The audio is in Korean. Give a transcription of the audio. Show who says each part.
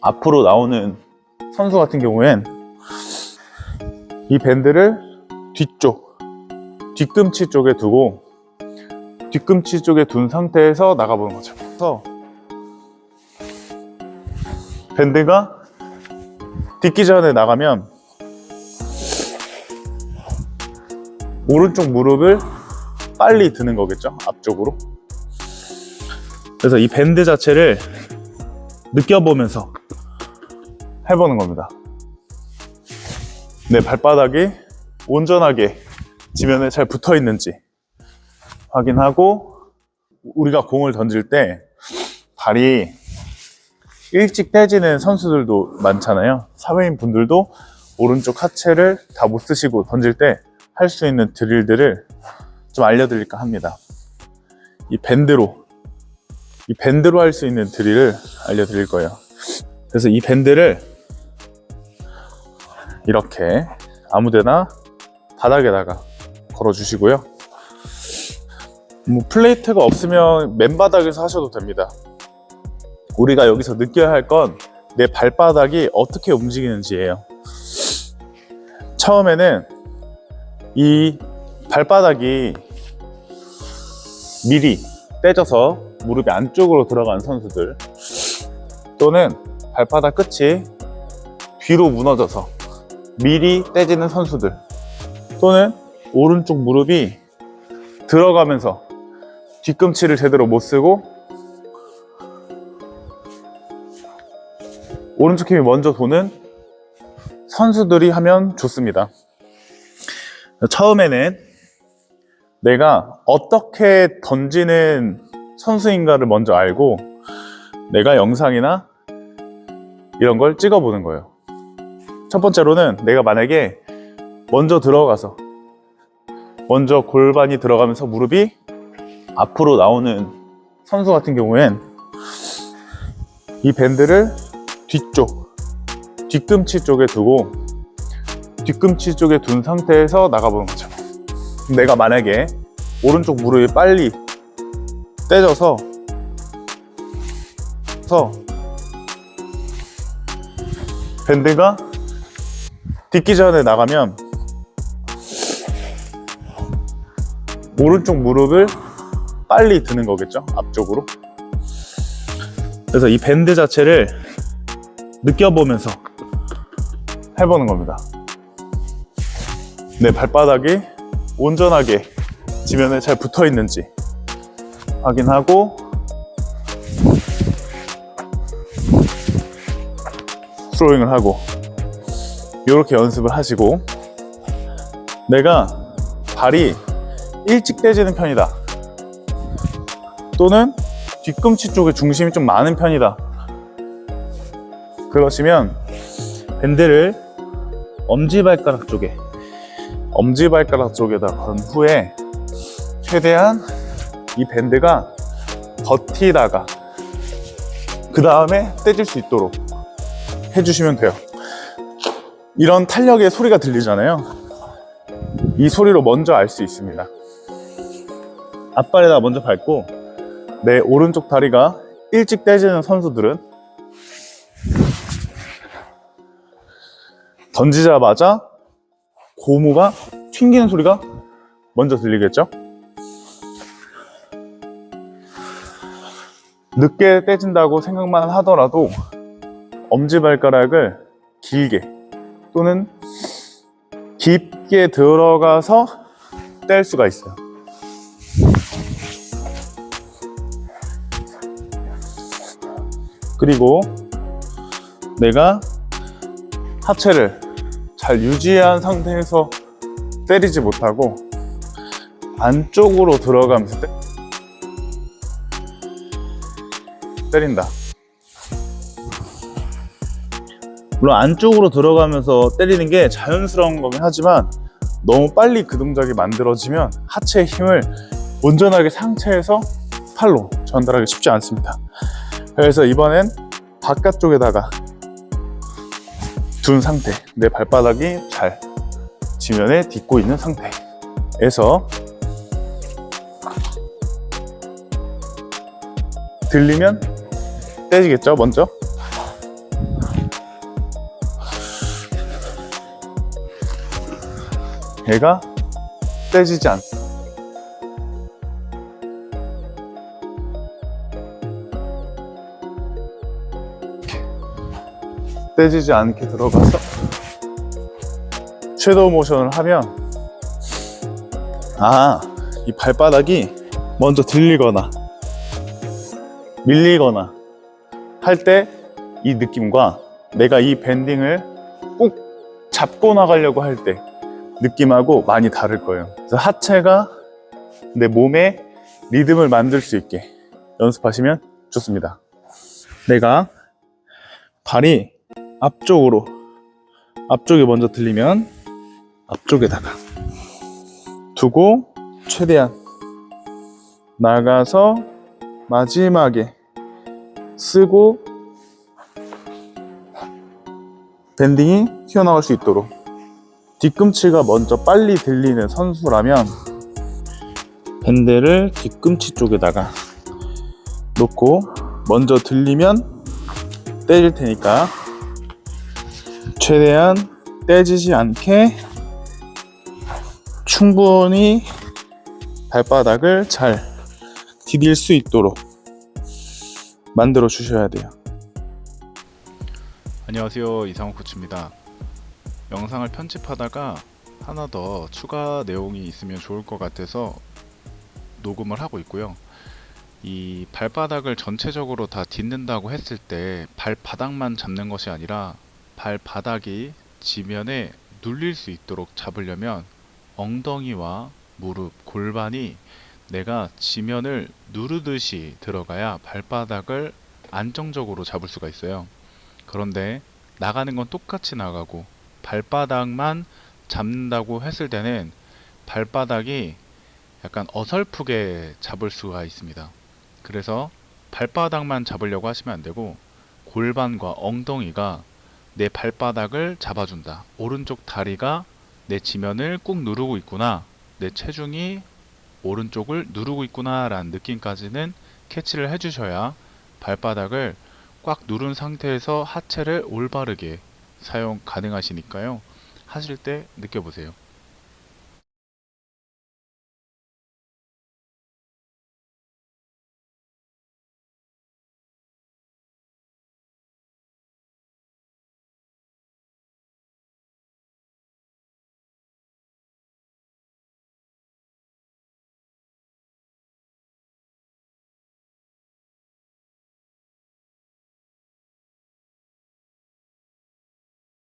Speaker 1: 앞으로 나오는 선수 같은 경우엔 이 밴드를 뒤쪽, 뒤꿈치 쪽에 두고 뒤꿈치 쪽에 둔 상태에서 나가보는 거죠. 그래서 밴드가 딛기 전에 나가면 오른쪽 무릎을 빨리 드는 거겠죠. 앞쪽으로. 그래서 이 밴드 자체를 느껴보면서 해보는 겁니다. 내 발바닥이 온전하게 지면에 잘 붙어 있는지 확인하고 우리가 공을 던질 때 발이 일찍 떼지는 선수들도 많잖아요. 사회인 분들도 오른쪽 하체를 다 못 쓰시고 던질 때 할 수 있는 드릴들을 좀 알려드릴까 합니다. 이 밴드로 이 밴드로 할 수 있는 드릴을 알려드릴 거예요. 그래서 이 밴드를 이렇게 아무데나 바닥에다가 걸어 주시고요. 뭐 플레이트가 없으면 맨바닥에서 하셔도 됩니다. 우리가 여기서 느껴야 할 건 내 발바닥이 어떻게 움직이는지예요. 처음에는 이 발바닥이 미리 떼져서 무릎이 안쪽으로 들어간 선수들 또는 발바닥 끝이 뒤로 무너져서 미리 떼지는 선수들 또는 오른쪽 무릎이 들어가면서 뒤꿈치를 제대로 못 쓰고 오른쪽 힘이 먼저 도는 선수들이 하면 좋습니다. 처음에는 내가 어떻게 던지는 선수인가를 먼저 알고 내가 영상이나 이런 걸 찍어보는 거예요. 첫 번째로는 내가 만약에 먼저 들어가서 먼저 골반이 들어가면서 무릎이 앞으로 나오는 선수 같은 경우엔 이 밴드를 뒤쪽, 뒤꿈치 쪽에 두고 뒤꿈치 쪽에 둔 상태에서 나가보는 거죠. 내가 만약에 오른쪽 무릎이 빨리 떼져서 서 밴드가 딛기 전에 나가면 오른쪽 무릎을 빨리 드는 거겠죠? 앞쪽으로. 그래서 이 밴드 자체를 느껴보면서 해보는 겁니다. 내 발바닥이 온전하게 지면에 잘 붙어 있는지 확인하고 스로잉을 하고 이렇게 연습을 하시고 내가 발이 일찍 떼지는 편이다 또는 뒤꿈치 쪽에 중심이 좀 많은 편이다 그러시면 밴드를 엄지발가락 쪽에 엄지발가락 쪽에다 건 후에 최대한 이 밴드가 버티다가 그 다음에 떼질 수 있도록 해주시면 돼요. 이런 탄력의 소리가 들리잖아요. 이 소리로 먼저 알 수 있습니다. 앞발에다 먼저 밟고 내 오른쪽 다리가 일찍 떼지는 선수들은 던지자마자 고무가 튕기는 소리가 먼저 들리겠죠? 늦게 떼진다고 생각만 하더라도 엄지발가락을 길게 또는 깊게 들어가서 뗄 수가 있어요. 그리고 내가 하체를 잘 유지한 상태에서 때리지 못하고 안쪽으로 들어가면서 때, 때린다. 물론 안쪽으로 들어가면서 때리는 게 자연스러운 거긴 하지만 너무 빨리 그 동작이 만들어지면 하체의 힘을 온전하게 상체에서 팔로 전달하기 쉽지 않습니다. 그래서 이번엔 바깥쪽에다가 둔 상태, 내 발바닥이 잘 지면에 딛고 있는 상태에서 들리면 떼지겠죠, 먼저? 얘가 떼지지 않. 떼지지 않게 들어가서 섀도우 모션을 하면 아, 이 발바닥이 먼저 들리거나 밀리거나 할 때 이 느낌과 내가 이 밴딩을 꼭 잡고 나가려고 할 때 느낌하고 많이 다를 거예요. 그래서 하체가 내 몸에 리듬을 만들 수 있게 연습하시면 좋습니다. 내가 발이 앞쪽으로 앞쪽에 먼저 들리면 앞쪽에다가 두고 최대한 나가서 마지막에 쓰고 밴딩이 튀어나올 수 있도록 뒤꿈치가 먼저 빨리 들리는 선수라면 밴드를 뒤꿈치 쪽에다가 놓고 먼저 들리면 떼질 테니까 최대한 떼지지 않게 충분히 발바닥을 잘 디딜 수 있도록 만들어 주셔야 돼요.
Speaker 2: 안녕하세요 이상호 코치입니다 영상을 편집하다가 하나 더 추가 내용이 있으면 좋을 것 같아서 녹음을 하고 있고요 이 발바닥을 전체적으로 다 딛는다고 했을 때 발바닥만 잡는 것이 아니라 발바닥이 지면에 눌릴 수 있도록 잡으려면 엉덩이와 무릎, 골반이 내가 지면을 누르듯이 들어가야 발바닥을 안정적으로 잡을 수가 있어요. 그런데 나가는 건 똑같이 나가고 발바닥만 잡는다고 했을 때는 발바닥이 약간 어설프게 잡을 수가 있습니다. 그래서 발바닥만 잡으려고 하시면 안 되고 골반과 엉덩이가 내 발바닥을 잡아준다. 오른쪽 다리가 내 지면을 꾹 누르고 있구나. 내 체중이 오른쪽을 누르고 있구나 라는 느낌까지는 캐치를 해주셔야 발바닥을 꽉 누른 상태에서 하체를 올바르게 사용 가능하시니까요. 하실 때 느껴보세요.